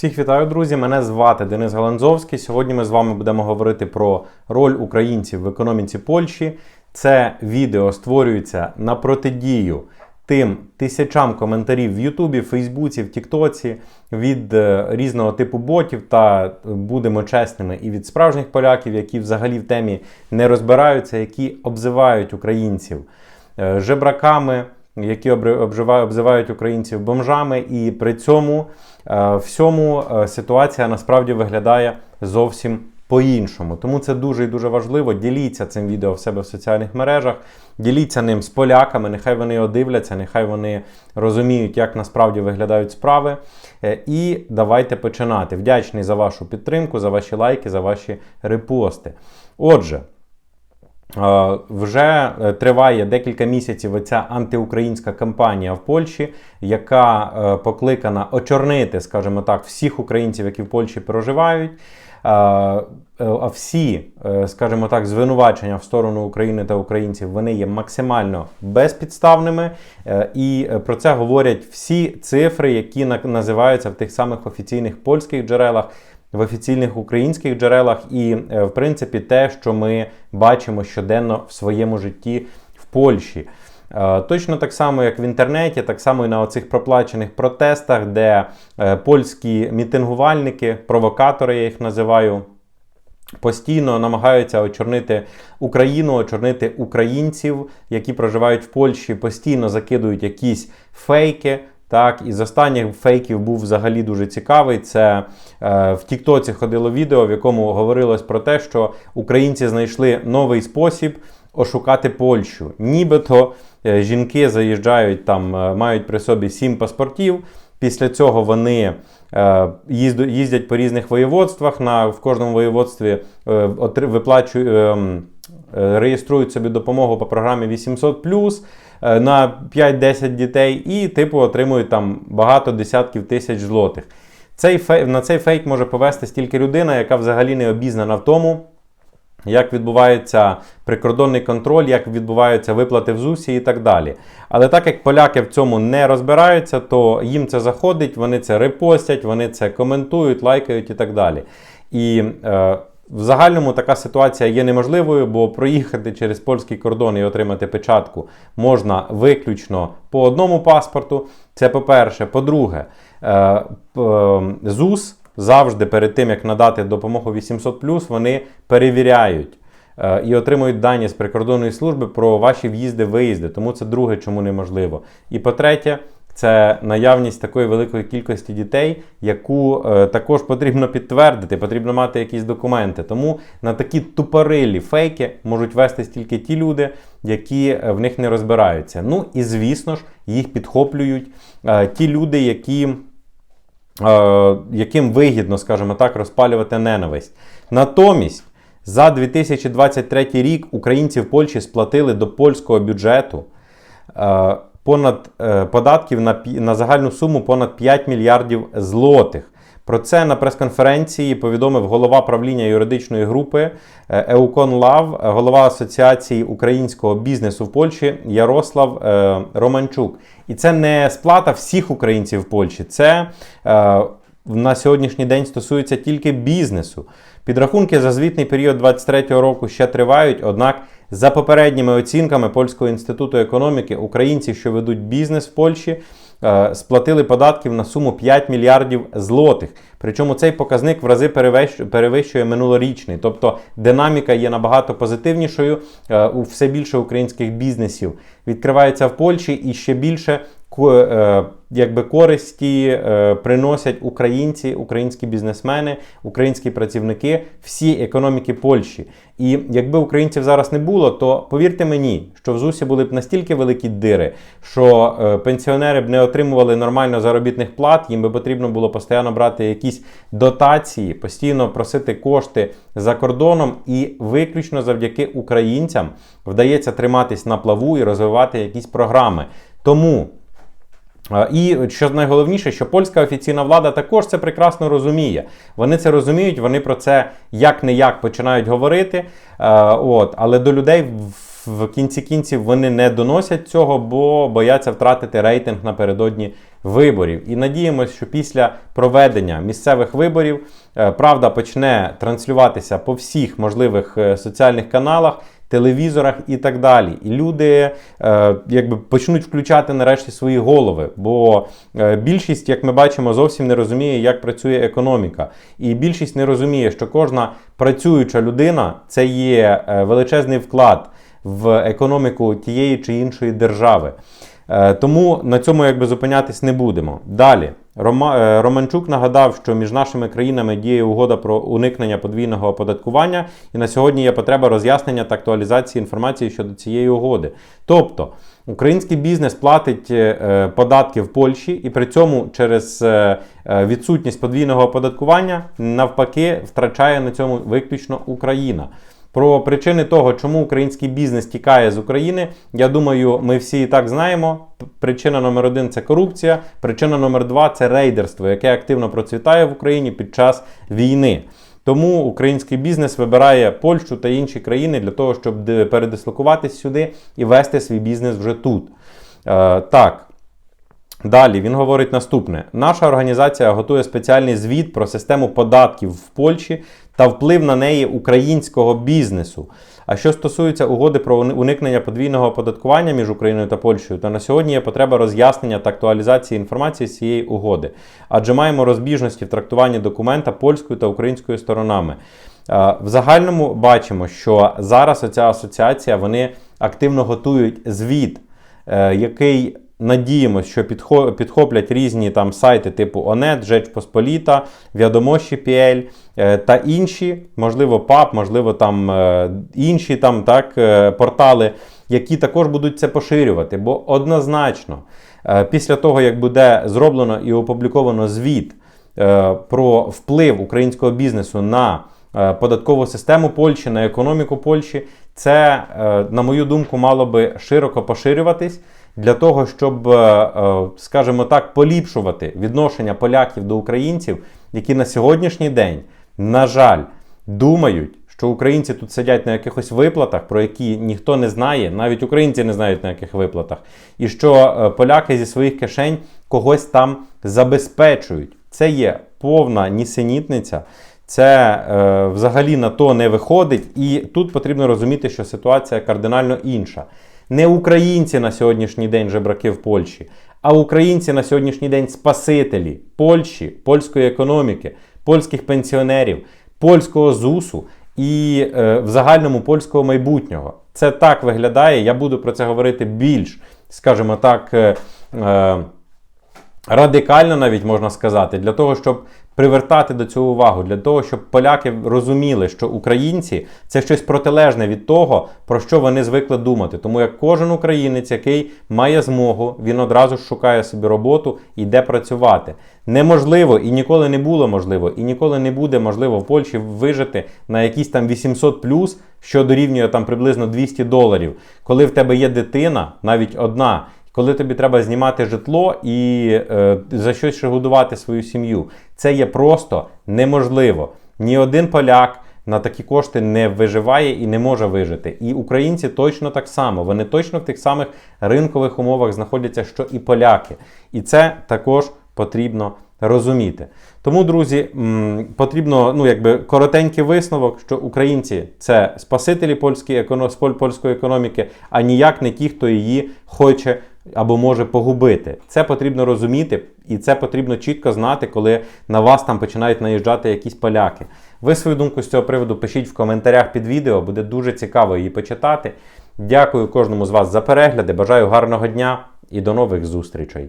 Всіх вітаю, друзі! Мене звати Денис Галанзовський. Сьогодні ми з вами будемо говорити про роль українців в економіці Польщі. Це відео створюється на протидію тим тисячам коментарів в Ютубі, Фейсбуці, в Тіктоці від е, різного типу ботів. Та е, будемо чесними і від справжніх поляків, які взагалі в темі не розбираються, які обзивають українців е, жебраками. Які обзивають українців бомжами, і при цьому е, всьому е, ситуація насправді виглядає зовсім по-іншому. Тому це дуже і дуже важливо. Діліться цим відео в себе в соціальних мережах, діліться ним з поляками. Нехай вони його дивляться, нехай вони розуміють, як насправді виглядають справи. Е, І давайте починати. Вдячний за вашу підтримку, за ваші лайки, за ваші репости. Отже. Е, Вже е, триває декілька місяців оця антиукраїнська кампанія в Польщі, яка е, покликана очорнити, скажімо так, всіх українців, які в Польщі проживають. А всі, скажімо так, звинувачення в сторону України та українців вони є максимально безпідставними. І про це говорять всі цифри, які на- називаються в тих самих офіційних польських джерелах в офіційних українських джерелах, і, е, в принципі, те, що ми бачимо щоденно в своєму житті в Польщі. Е, Точно так само, як в інтернеті, так само і на оцих проплачених протестах, де е, польські мітингувальники, провокатори, я їх називаю, постійно намагаються очорнити Україну, очорнити українців, які проживають в Польщі, постійно закидують якісь фейки. Так, із останніх фейків був взагалі дуже цікавий. Це е, в Тіктоці ходило відео, в якому говорилось про те, що українці знайшли новий спосіб ошукати Польщу. Нібито е, жінки заїжджають там, е, мають при собі сім паспортів. Після цього вони е, їздять по різних воєводствах. На, в кожному воєводстві е, виплачують, е, е, реєструють собі допомогу по програмі 800 е, на 5-10 дітей і, типу, отримують там багато десятків тисяч злотих. Цей фей, на цей фейк може повести стільки людина, яка взагалі не обізнана в тому, як відбувається прикордонний контроль, як відбуваються виплати в ЗУСі і так далі. Але так як поляки в цьому не розбираються, то їм це заходить, вони це репостять, вони це коментують, лайкають і так далі. І е, в загальному така ситуація є неможливою, бо проїхати через польський кордон і отримати печатку можна виключно по одному паспорту. Це по-перше. По-друге, е, е, ЗУС завжди перед тим, як надати допомогу 800 вони перевіряють. е, І отримують дані з прикордонної служби про ваші в'їзди-виїзди. Тому це друге, чому неможливо. І по-третє, це наявність такої великої кількості дітей, яку е, також потрібно підтвердити, потрібно мати якісь документи. Тому на такі тупорилі фейки можуть вестись тільки ті люди, які е, в них не розбираються. Ну і звісно ж, їх підхоплюють е, ті люди, які е, яким вигідно, скажімо так, розпалювати ненависть. Натомість, за 2023 рік українці в Польщі сплатили до польського бюджету е, понад е, податків на, на загальну суму понад 5 мільярдів злотих. Про це на прес-конференції повідомив голова правління юридичної групи е, Еукон Лав, е, голова Асоціації українського бізнесу в Польщі Ярослав е, Романчук. І це не сплата всіх українців в Польщі, це е, на сьогоднішній день стосується тільки бізнесу. Підрахунки за звітний період 2023 року ще тривають, однак за попередніми оцінками Польського інституту економіки, українці, що ведуть бізнес в Польщі, е, сплатили податків на суму 5 мільярдів злотих. Причому цей показник в рази перевищ- перевищує минулорічний. Тобто динаміка є набагато позитивнішою. Е, У все більше українських бізнесів відкривається в Польщі і ще більше якби користі е, приносять українці, українські бізнесмени, українські працівники всі економіки Польщі. І якби українців зараз не було, то повірте мені, що в ЗУСі були б настільки великі дири, що е, пенсіонери б не отримували нормально заробітних плат, їм би потрібно було постійно брати якісь дотації, постійно просити кошти за кордоном, і виключно завдяки українцям вдається триматись на плаву і розвивати якісь програми. Тому. І що найголовніше, що польська офіційна влада також це прекрасно розуміє. Вони це розуміють, вони про це як не як починають говорити. От, але до людей в кінці кінців вони не доносять цього, бо бояться втратити рейтинг напередодні виборів. І надіємося, що після проведення місцевих виборів е, правда почне транслюватися по всіх можливих е, соціальних каналах. Телевізорах і так далі. І люди е, якби почнуть включати нарешті свої голови. Бо е, більшість, як ми бачимо, зовсім не розуміє, як працює економіка. І більшість не розуміє, що кожна працююча людина це є е, величезний вклад в економіку тієї чи іншої держави. Е, Тому на цьому якби зупинятись не будемо. Далі Рома, е, Романчук нагадав, що між нашими країнами діє угода про уникнення подвійного оподаткування, і на сьогодні є потреба роз'яснення та актуалізації інформації щодо цієї угоди. Тобто український бізнес платить е, податки в Польщі, і при цьому через е, е, відсутність подвійного оподаткування навпаки втрачає на цьому виключно Україна. Про причини того, чому український бізнес тікає з України, я думаю, ми всі і так знаємо. Причина номер один це корупція. Причина номер два це рейдерство, яке активно процвітає в Україні під час війни. Тому український бізнес вибирає Польщу та інші країни для того, щоб передислокуватись сюди і вести свій бізнес вже тут. Е, так. Далі він говорить наступне: наша організація готує спеціальний звіт про систему податків в Польщі та вплив на неї українського бізнесу. А що стосується угоди про уникнення подвійного оподаткування між Україною та Польщею, то на сьогодні є потреба роз'яснення та актуалізації інформації з цієї угоди, адже маємо розбіжності в трактуванні документа польською та українською сторонами. В загальному бачимо, що зараз оця асоціація вони активно готують звіт, е, який надіємось, що підхо- підхоплять різні там сайти типу ОНЕТ, Жеч Посполіта, Вядомощі.pl е, та інші, можливо, ПАП, можливо, там е, інші там так е, портали, які також будуть це поширювати. Бо однозначно, е, після того як буде зроблено і опубліковано звіт про вплив українського бізнесу на податкову систему Польщі, на економіку Польщі, це, на мою думку, мало би широко поширюватись для того, щоб, е, е, скажімо так, поліпшувати відношення поляків до українців, які на сьогоднішній день, на жаль, думають, що українці тут сидять на якихось виплатах, про які ніхто не знає, навіть українці не знають на яких виплатах, і що е, поляки зі своїх кишень когось там забезпечують. Це є повна нісенітниця. Це е, взагалі на то не виходить, і тут потрібно розуміти, що ситуація кардинально інша. Не українці на сьогоднішній день жебраки в Польщі, а українці на сьогоднішній день спасителі Польщі, польської економіки, польських пенсіонерів, польського ЗУСу і е, в загальному польського майбутнього. Це так виглядає. Я буду про це говорити більш, скажімо так. Е, е, радикально навіть можна сказати, для того, щоб привертати до цього увагу, для того, щоб поляки розуміли, що українці це щось протилежне від того, про що вони звикли думати. Тому як кожен українець, який має змогу, він одразу ж шукає собі роботу і йде працювати. Неможливо і ніколи не було можливо, і ніколи не буде можливо в Польщі вижити на якісь там 800 плюс, що дорівнює там приблизно 200 доларів, коли в тебе є дитина, навіть одна. Коли тобі треба знімати житло і е, за щось ще годувати свою сім'ю, це є просто неможливо. Ні один поляк на такі кошти не виживає і не може вижити. І українці точно так само. Вони точно в тих самих ринкових умовах знаходяться, що і поляки. І це також потрібно розуміти. Тому, друзі, потрібно ну, якби коротенький висновок, що українці це спасителі польської еконо- з поль- польської економіки, а ніяк не ті, хто її хоче або може погубити. Це потрібно розуміти, і це потрібно чітко знати, коли на вас там починають наїжджати якісь поляки. Ви свою думку з цього приводу пишіть в коментарях під відео, буде дуже цікаво її почитати. Дякую кожному з вас за перегляди. Бажаю гарного дня і до нових зустрічей.